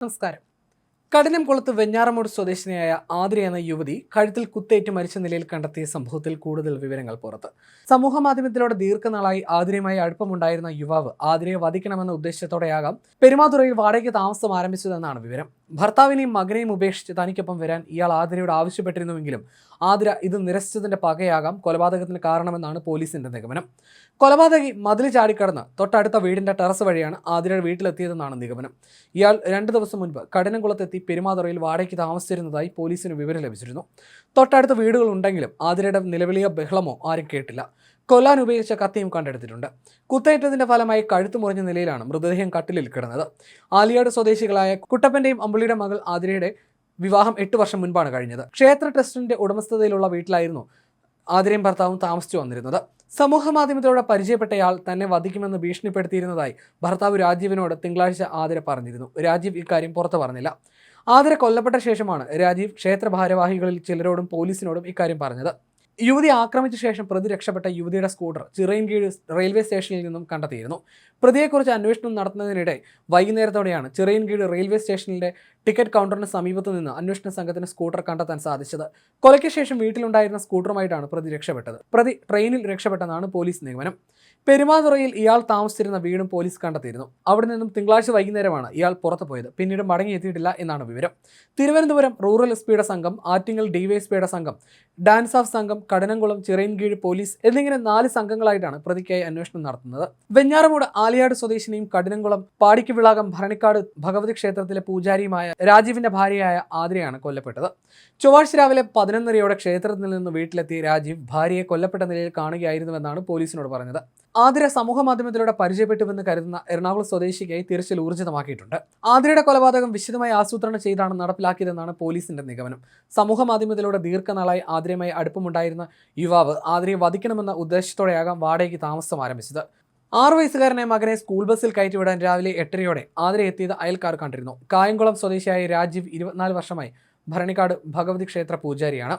നമസ്കാരം. കഠിനംകുളത്ത് വെഞ്ഞാറമൂട് സ്വദേശിനിയായ ആതിര എന്ന യുവതി കഴുത്തിൽ കുത്തേറ്റ് മരിച്ച നിലയിൽ കണ്ടെത്തിയ സംഭവത്തിൽ കൂടുതൽ വിവരങ്ങൾ പുറത്ത്. സമൂഹ മാധ്യമത്തിലൂടെ ദീർഘനാളായി ആതിരയുമായി അടുപ്പമുണ്ടായിരുന്ന യുവാവ് ആതിരയെ വധിക്കണമെന്ന ഉദ്ദേശത്തോടെയാകാം പെരുമാതുറയിൽ വാടകയ്ക്ക് താമസം ആരംഭിച്ചതെന്നാണ് വിവരം. ഭർത്താവിനെയും മകനെയും ഉപേക്ഷിച്ച് തനിക്കൊപ്പം വരാൻ ഇയാൾ ആതിരയോട് ആവശ്യപ്പെട്ടിരുന്നുവെങ്കിലും ആതിര ഇത് നിരസിച്ചതിന്റെ പകയാകാം. കൊലപാതകത്തിന് കാരണമെന്നാണ് പോലീസിന്റെ നിഗമനം. കൊലപാതകി മതിൽ ചാടിക്കടന്ന് തൊട്ടടുത്ത വീടിന്റെ ടെറസ് വഴിയാണ് ആതിരയുടെ വീട്ടിലെത്തിയതെന്നാണ് നിഗമനം. ഇയാൾ രണ്ട് ദിവസം മുൻപ് കഠിനംകുളത്തെത്തി പെരുമാതുറയിൽ വാടകയ്ക്ക് താമസിച്ചിരുന്നതായി പോലീസിന് വിവരം ലഭിച്ചിരുന്നു. തൊട്ടടുത്ത വീടുകൾ ഉണ്ടെങ്കിലും ആതിരയുടെ നിലവിളിയോ ബഹളമോ ആരും കേട്ടില്ല. കൊല്ലാൻ ഉപയോഗിച്ച കത്തിയും കണ്ടെടുത്തിട്ടുണ്ട്. കുത്തേറ്റതിന്റെ ഫലമായി കഴുത്തു മുറിഞ്ഞ നിലയിലാണ് മൃതദേഹം കട്ടിലിൽ കിടന്നത്. ആലിയാട് സ്വദേശികളായ കുട്ടപ്പന്റെയും അമ്പിളിയുടെ മകൾ ആതിരയുടെ വിവാഹം എട്ട് വർഷം മുൻപാണ് കഴിഞ്ഞത്. ക്ഷേത്ര ട്രസ്റ്റിന്റെ ഉടമസ്ഥതയിലുള്ള വീട്ടിലായിരുന്നു ആതിരയും ഭർത്താവും താമസിച്ചു വന്നിരുന്നത്. സമൂഹ മാധ്യമത്തിലൂടെ പരിചയപ്പെട്ടയാൾ തന്നെ വധിക്കുമെന്ന് ഭീഷണിപ്പെടുത്തിയിരുന്നതായി ഭർത്താവ് രാജീവിനോട് തിങ്കളാഴ്ച ആതിര പറഞ്ഞിരുന്നു. രാജീവ് ഇക്കാര്യം പുറത്തു പറഞ്ഞില്ല. ആതിര കൊല്ലപ്പെട്ട ശേഷമാണ് രാജീവ് ക്ഷേത്ര ഭാരവാഹികളിൽ ചിലരോടും പോലീസിനോടും ഇക്കാര്യം പറഞ്ഞത്. യുവതി ആക്രമിച്ച ശേഷം പ്രതി രക്ഷപ്പെട്ട യുവതിയുടെ സ്കൂട്ടർ ചിറയൻകീഴ് റെയിൽവേ സ്റ്റേഷനിൽ നിന്നും കണ്ടെത്തിയിരുന്നു. പ്രതിയെക്കുറിച്ച് അന്വേഷണം നടത്തുന്നതിനിടെ വൈകുന്നേരത്തോടെയാണ് ചിറയൻകീഴ് റെയിൽവേ സ്റ്റേഷനിലെ ടിക്കറ്റ് കൗണ്ടറിന് സമീപത്ത് നിന്ന് അന്വേഷണ സംഘത്തിന് സ്കൂട്ടർ കണ്ടെത്താൻ സാധിച്ചത്. കൊലയ്ക്ക് ശേഷം വീട്ടിലുണ്ടായിരുന്ന സ്കൂട്ടറുമായിട്ടാണ് പ്രതി രക്ഷപ്പെട്ടത്. പ്രതി ട്രെയിനിൽ രക്ഷപ്പെട്ടെന്നാണ് പോലീസ് നിഗമനം. പെരുമാതുറയിൽ ഇയാൾ താമസിച്ചിരുന്ന വീടും പോലീസ് കണ്ടെത്തിയിരുന്നു. അവിടെ നിന്നും തിങ്കളാഴ്ച വൈകുന്നേരമാണ് ഇയാൾ പുറത്തു പോയത് പിന്നീട് മടങ്ങിയെത്തിയിട്ടില്ല എന്നാണ് വിവരം. തിരുവനന്തപുരം റൂറൽ എസ് പിയുടെ സംഘം ആറ്റിങ്ങൽ ഡിവൈഎസ്പിയുടെ സംഘം ഡാൻസ് ഓഫ് സംഘം കടനംകുളം ചിറയൻകീഴ് പോലീസ് എന്നിങ്ങനെ നാല് സംഘങ്ങളായിട്ടാണ് പ്രതിക്കായി അന്വേഷണം നടത്തുന്നത്. വെഞ്ഞാറമൂട് ആലിയാട് സ്വദേശിനിയും കടനംകുളം പാടിക്കുവിളാകം ഭരണിക്കാട് ഭഗവതി ക്ഷേത്രത്തിലെ പൂജാരിയുമായ രാജീവിന്റെ ഭാര്യയായ ആതിരയാണ് കൊല്ലപ്പെട്ടത്. ചൊവ്വാഴ്ച രാവിലെ പതിനൊന്നരയോടെ ക്ഷേത്രത്തിൽ നിന്ന് വീട്ടിലെത്തിയ രാജീവ് ഭാര്യയെ കൊല്ലപ്പെട്ട നിലയിൽ കാണുകയായിരുന്നുവെന്നാണ് പോലീസിനോട് പറഞ്ഞത്. ആതിര സമൂഹ മാധ്യമത്തിലൂടെ പരിചയപ്പെട്ടുവെന്ന് കരുതുന്ന എറണാകുളം സ്വദേശിക്കായി തിരച്ചിൽ ഊർജിതമാക്കിയിട്ടുണ്ട്. ആതിരയുടെ കൊലപാതകം വിശദമായി ആസൂത്രണം ചെയ്താണ് നടപ്പിലാക്കിയതെന്നാണ് പോലീസിന്റെ നിഗമനം. സമൂഹ മാധ്യമത്തിലൂടെ ദീർഘനാളായി ആതിരയുമായി അടുപ്പമുണ്ടായിരുന്ന യുവാവ് ആതിരയെ വധിക്കണമെന്ന ഉദ്ദേശത്തോടെയാകാം വാടകയ്ക്ക് താമസം ആരംഭിച്ചത്. ആറു വയസ്സുകാരനെ മകനെ സ്കൂൾ ബസ്സിൽ കയറ്റിവിടാൻ രാവിലെ എട്ടരയോടെ ആതിര എത്തിയത് അയൽക്കാർ കണ്ടിരുന്നു. കായംകുളം സ്വദേശിയായ രാജീവ് ഇരുപത്തിനാല് വർഷമായി ഭരണിക്കാട് ഭഗവതി ക്ഷേത്ര പൂജാരിയാണ്.